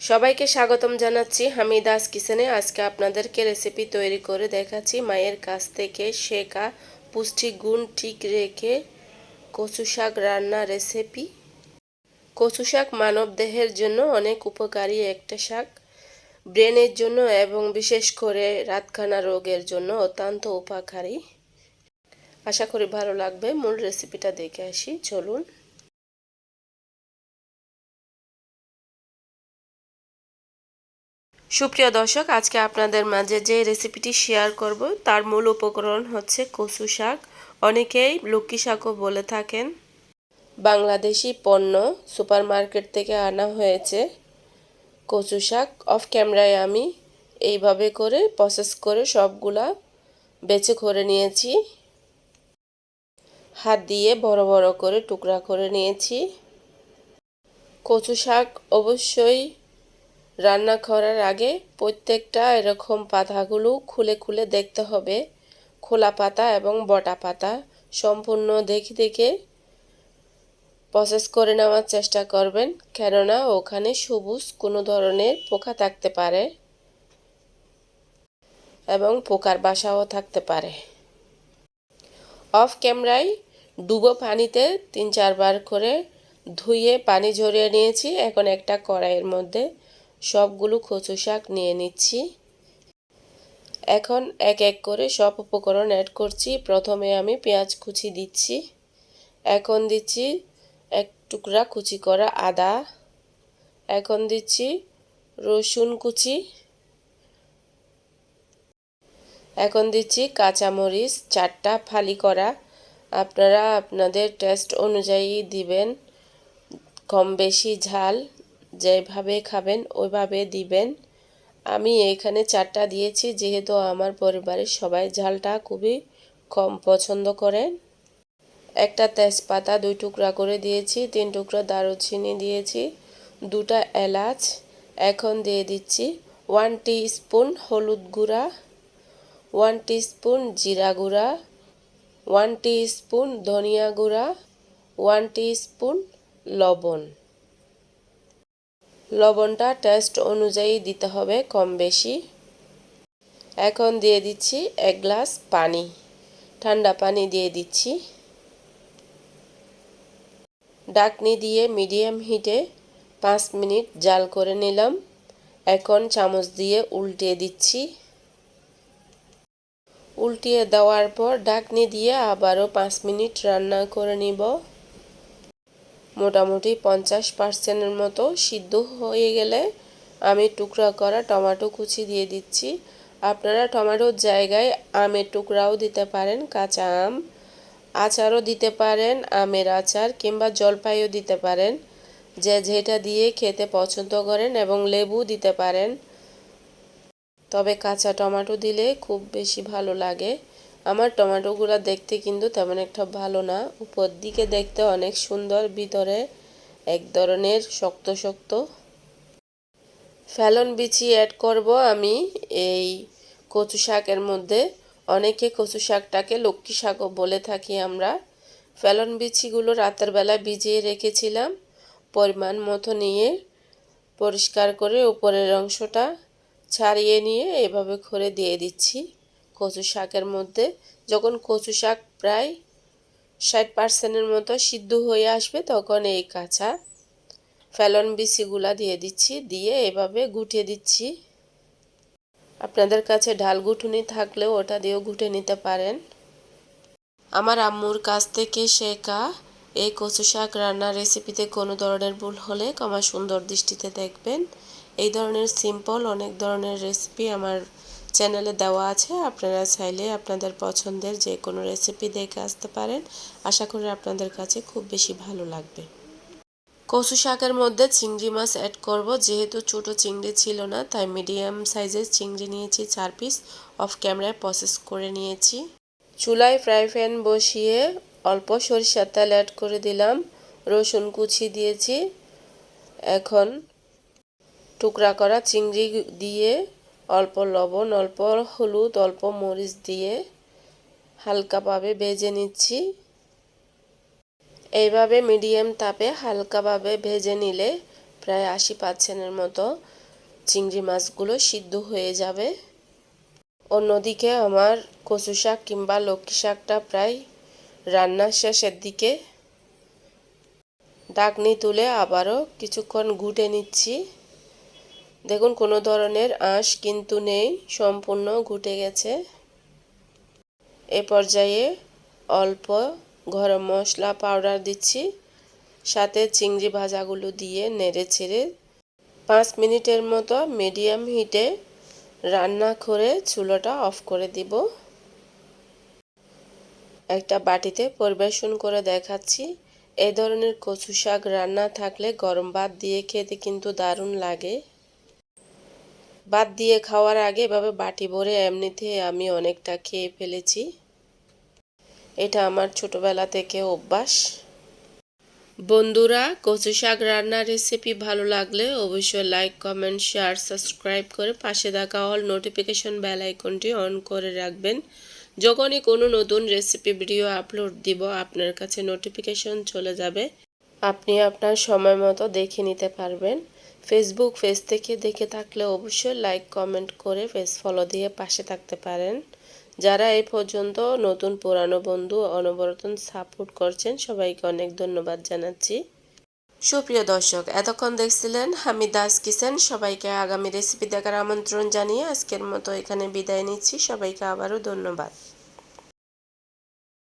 সবাইকে স্বাগতম জানাচ্ছি হামিদাস কিচেনে। আজকে আপনাদেরকে রেসিপি তৈরি করে দেখাচ্ছি। মায়ের কাছ থেকে শেখা পুষ্টি গুণ ঠিক রেখে কচু শাক রান্না রেসিপি কচু শাক মানব দেহের জন্য অনেক উপকারী একটা শাক। ব্রেনের জন্য এবং বিশেষ করে রাতখানা রোগের জন্য অত্যন্ত উপকারী। আশা করি ভালো লাগবে। মূল রেসিপিটা দেখে আসি। চলুন। সুপ্রিয় দর্শক, আজকে আপনাদের মাঝে যে রেসিপিটি শেয়ার করব, তার মূল উপকরণ হচ্ছে কচু শাক। অনেকেই লক্ষ্মী শাকও বলে থাকেন। বাংলাদেশি পণ্য সুপার মার্কেট থেকে আনা হয়েছে কচু শাক। অফ ক্যামেরায় আমি এইভাবে করে প্রসেস করে সবগুলা বেছে করে নিয়েছি। হাত দিয়ে বড় বড় করে টুকরা করে নিয়েছি। কচু শাক অবশ্যই রান্না করার আগে প্রত্যেকটা এরকম পাতাগুলো খুলে খুলে দেখতে হবে। খোলা পাতা এবং বটা পাতা সম্পূর্ণ দেখে দেখে প্রসেস করে নেওয়ার চেষ্টা করবেন, কেননা ওখানে সবুজ কোনো ধরনের পোকা থাকতে পারে এবং পোকার বাসাও থাকতে পারে। অফ ক্যামেরায় ডুবো পানিতে তিন চারবার করে ধুয়ে পানি ঝরিয়ে নিয়েছি। এখন একটা কড়াইয়ের মধ্যে সবগুলো কচু শাক নিয়ে নিচ্ছি। এখন এক এক করে সব উপকরণ অ্যাড করছি। প্রথমে আমি পেঁয়াজ কুচি দিচ্ছি। এখন দিচ্ছি এক টুকরা কুচি করা আদা। এখন দিচ্ছি রসুন কুচি। এখন দিচ্ছি কাঁচামরিচ চারটা ফালি করা। আপনারা আপনাদের টেস্ট অনুযায়ী দিবেন। কম বেশি ঝাল। যেভাবে খাবেন, ওইভাবে দিবেন। আমি এখানে চারটা দিয়েছি, যেহেতু আমার পরিবারের সবাই ঝালটা খুবই কম পছন্দ করেন। একটা তেজপাতা দুই টুকরা করে দিয়েছি, তিন টুকরা দারুচিনি দিয়েছি, দুটা এলাচ। এখন দিয়ে দিচ্ছি ওয়ান স্পুন হলুদ গুঁড়া ওয়ান স্পুন জিরা গুঁড়া ওয়ান স্পুন ধনিয়া গুঁড়া ওয়ান স্পুন লবণ। লবণটা টেস্ট অনুযায়ী দিতে হবে কম বেশি এখন দিয়ে দিচ্ছি এক গ্লাস পানি। ঠান্ডা পানি দিয়ে দিচ্ছি। ডাকনি দিয়ে মিডিয়াম হিটে পাঁচ মিনিট জাল করে নিলাম। এখন চামচ দিয়ে উল্টিয়ে দিচ্ছি। উল্টিয়ে দেওয়ার পর ডাকনি দিয়ে আবারও পাঁচ মিনিট রান্না করে নিব। মোটামুটি পঞ্চাশ পার্সেন্টের মতো সিদ্ধ হয়ে গেলে আমি টুকরা করা টমেটো কুচি দিয়ে দিচ্ছি। আপনারা টমেটোর জায়গায় আমের টুকরাও দিতে পারেন, কাঁচা আম আচারও দিতে পারেন, আমের আচার কিংবা জলপাইও দিতে পারেন। যে যেটা দিয়ে খেতে পছন্দ করেন এবং লেবু দিতে পারেন। তবে কাঁচা টমেটো দিলে খুব বেশি ভালো লাগে। আমার টমেটোগুলো দেখতে কিন্তু তেমন একটা ভালো না। উপর দিকে দেখতে অনেক সুন্দর, ভিতরে এক ধরনের শক্ত শক্ত। ফেলন বিচি অ্যাড করব আমি এই কচু শাকের মধ্যে। অনেকে কচু শাকটাকে লক্ষ্মী শাকও বলে থাকি আমরা। ফেলন বিচিগুলো রাতের বেলা ভিজিয়ে রেখেছিলাম। পরিমাণ মতো নিয়ে পরিষ্কার করে উপরের অংশটা ছাড়িয়ে নিয়ে এভাবে করে দিয়ে দিচ্ছি। কচু শাকের মধ্যে। যখন কচু শাক প্রায় ষাট পার্সেন্টের মতো সিদ্ধ হয়ে আসবে, তখন এই কাঁচা ফেলন বিচিগুলা দিয়ে দিচ্ছি, দিয়ে এভাবে গুটিয়ে দিচ্ছি। আপনাদের কাছে ঢাল গুটুনি থাকলেও ওটা দিয়েও গুটে নিতে পারেন। আমার আম্মুর কাছ থেকে শেখা এই কচু শাক রান্নার রেসিপিতে কোনো ধরনের ভুল হলে কমা সুন্দর দৃষ্টিতে দেখবেন। এই ধরনের সিম্পল অনেক ধরনের রেসিপি আমার চ্যানেলে দেওয়া আছে, আপনারা চাইলে আপনাদের পছন্দের যে কোনো রেসিপি দেখে আসতে পারেন। আশা করি আপনাদের কাছে খুব বেশি ভালো লাগবে। কচু শাকের মধ্যে চিংড়ি মাছ অ্যাড করব। যেহেতু ছোট চিংড়ি ছিল না, তাই মিডিয়াম সাইজের চিংড়ি নিয়েছি, চার পিস অফ ক্যামেরায় প্রসেস করে নিয়েছি। চুলায় ফ্রাই প্যান বসিয়ে অল্প সরিষার তেল অ্যাড করে দিলাম। রসুন কুচি দিয়েছি। এখন টুকরা করা চিংড়ি দিয়ে অল্প লবণ, অল্প হলুদ, অল্প মরিচ দিয়ে হালকাভাবে ভেজে নিচ্ছি। এইভাবে মিডিয়াম তাপে হালকাভাবে ভেজে নিলে প্রায় আশি পার্সেন্টের মতো চিংড়ি মাছগুলো সিদ্ধ হয়ে যাবে। অন্যদিকে আমার কচু শাক কিংবা লক্ষ্মী শাকটা প্রায় রান্নার শেষের দিকে ডাকনি তুলে আবারও কিছুক্ষণ ঘুটে নিচ্ছি। দেখুন, কোনো ধরনের আঁশ কিন্তু নেই, সম্পূর্ণ ঘুটে গেছে। এ পর্যায়ে অল্প গরম মশলা, পাউডার দিচ্ছি। সাথে চিংড়ি ভাজাগুলো দিয়ে নেড়ে ছেড়ে পাঁচ মিনিটের মতো মিডিয়াম হিটে রান্না করে চুলোটা অফ করে দিব। একটা বাটিতে পরিবেশন করে দেখাচ্ছি। এই ধরনের কচু শাক রান্না থাকলে গরম ভাত দিয়ে খেতে কিন্তু দারুণ লাগে। ভাত দিয়ে খাওয়ার আগে এভাবে বাটি ভরে এমনিতে আমি অনেকটা খেয়ে ফেলেছি। এটা আমার ছোটবেলা থেকে অভ্যাস। বন্ধুরা, কচু শাক রান্নার রেসিপি ভালো লাগলে অবশ্যই লাইক কমেন্ট শেয়ার সাবস্ক্রাইব করে পাশে থাকা অল নোটিফিকেশন বেল আইকনটি অন করে রাখবেন। যখনই কোনো নতুন রেসিপি ভিডিও আপলোড দিব, আপনার কাছে নোটিফিকেশন চলে যাবে। আপনি আপনার সময় মতো দেখে নিতে পারবেন। ফেসবুক পেজ থেকে দেখে থাকলে অবশ্যই লাইক কমেন্ট করে পেজ ফলো দিয়ে পাশে থাকতে পারেন। যারা এই পর্যন্ত নতুন পুরানো বন্ধু অনবরত সাপোর্ট করছেন, সবাইকে অনেক ধন্যবাদ জানাচ্ছি। সুপ্রিয় দর্শক, এতক্ষণ দেখছিলেন হামিদ দাস কিচেন। সবাইকে আগামী রেসিপি দেখার আমন্ত্রণ জানিয়ে আজকের মতো এখানে বিদায় নিচ্ছি। সবাইকে আবারও ধন্যবাদ।